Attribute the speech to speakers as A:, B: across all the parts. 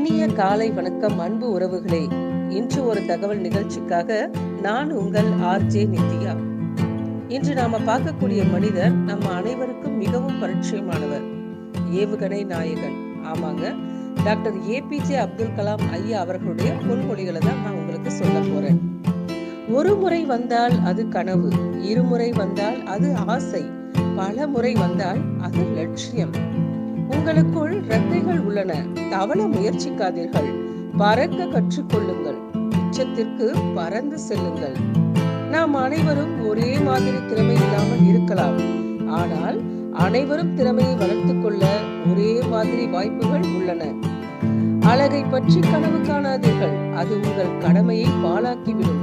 A: இனிய காலை வணக்கம் அன்பு உறவுகளே. இன்று ஒரு தகவல் நிகழ்ச்சிக்காக நான் உங்கள் ஆர்ஜே நித்யா. இன்று நாம பார்க்கக்கூடிய மனிதர் நம்ம அனைவருக்கும் மிகவும் பரிச்சயமானவர். ஏவுகணை நாயகன். ஆமாங்க. டாக்டர் ஏபிஜே அப்துல் கலாம் ஐயா அவர்களுடைய பொன்மொழிகளை தான் நான் உங்களுக்கு சொல்ல போறேன். ஒரு முறை வந்தால் அது கனவு இருமுறை வந்தால் அது ஆசை பல முறை வந்தால் அது லட்சியம். உங்களுக்குள் ரெக்கைகள் உள்ளன. தவள முயற்சிக்காதீர்கள். பறக்க கற்றுக்கொள்ளுங்கள். உச்சத்திற்கு பறந்து செல்லுங்கள். நாம் அனைவரும் ஒரே மாதிரி திறமை இல்லாமல் இருக்கலாம். ஆனால் அனைவரும் திறமையை வளர்த்துக் கொள்ள ஒரே மாதிரி வாய்ப்புகள் உள்ளன. அழகை பற்றி கனவு காணாதீர்கள். அது உங்கள் கடமையை பாழாக்கிவிடும்.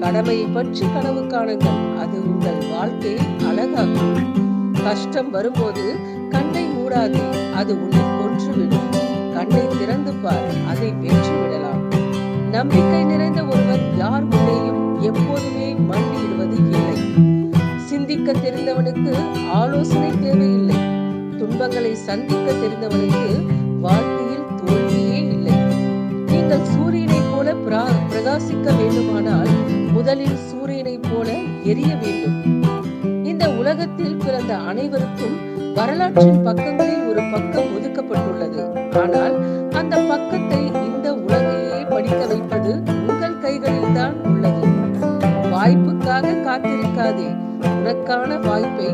A: கடமையை பற்றி கனவு காணுங்கள். அது உங்கள் வாழ்க்கையை அழகாக்கும். கஷ்டம் வரும்போது கூடாது. அது உன்னை கொன்றுவிடும். கண்ணை திறந்து பார் அதை வெற்றி விடலாம் நம்பிக்கை நிறைந்த ஒருவர் யார் முன்னேயும் எப்போதுமே மண்டியிடுவது இல்லை. சிந்திக்க தெரிந்தவனுக்கு ஆலோசனை தேவையில்லை. துன்பங்களை சந்திக்க தெரிந்தவனுக்கு வாழ்க்கையில் தோல்வியே இல்லை. நீங்கள் சூரியனை போல பிரகாசிக்க வேண்டுமானால் முதலில் சூரியனை போல எரிய வேண்டும். உலகத்தில் பிறந்த அனைவருக்கும் வரலாற்றின் பக்கங்களில் ஒரு பக்கம் ஒதுக்கப்பட்டுள்ளது. ஆனால் அந்த பக்கத்தை இந்த உலகையே படிக்க வைப்பது உங்கள் கைகளில் தான் உள்ளது. வாய்ப்புக்காக காத்திருக்காதே. உனக்கான வாய்ப்பை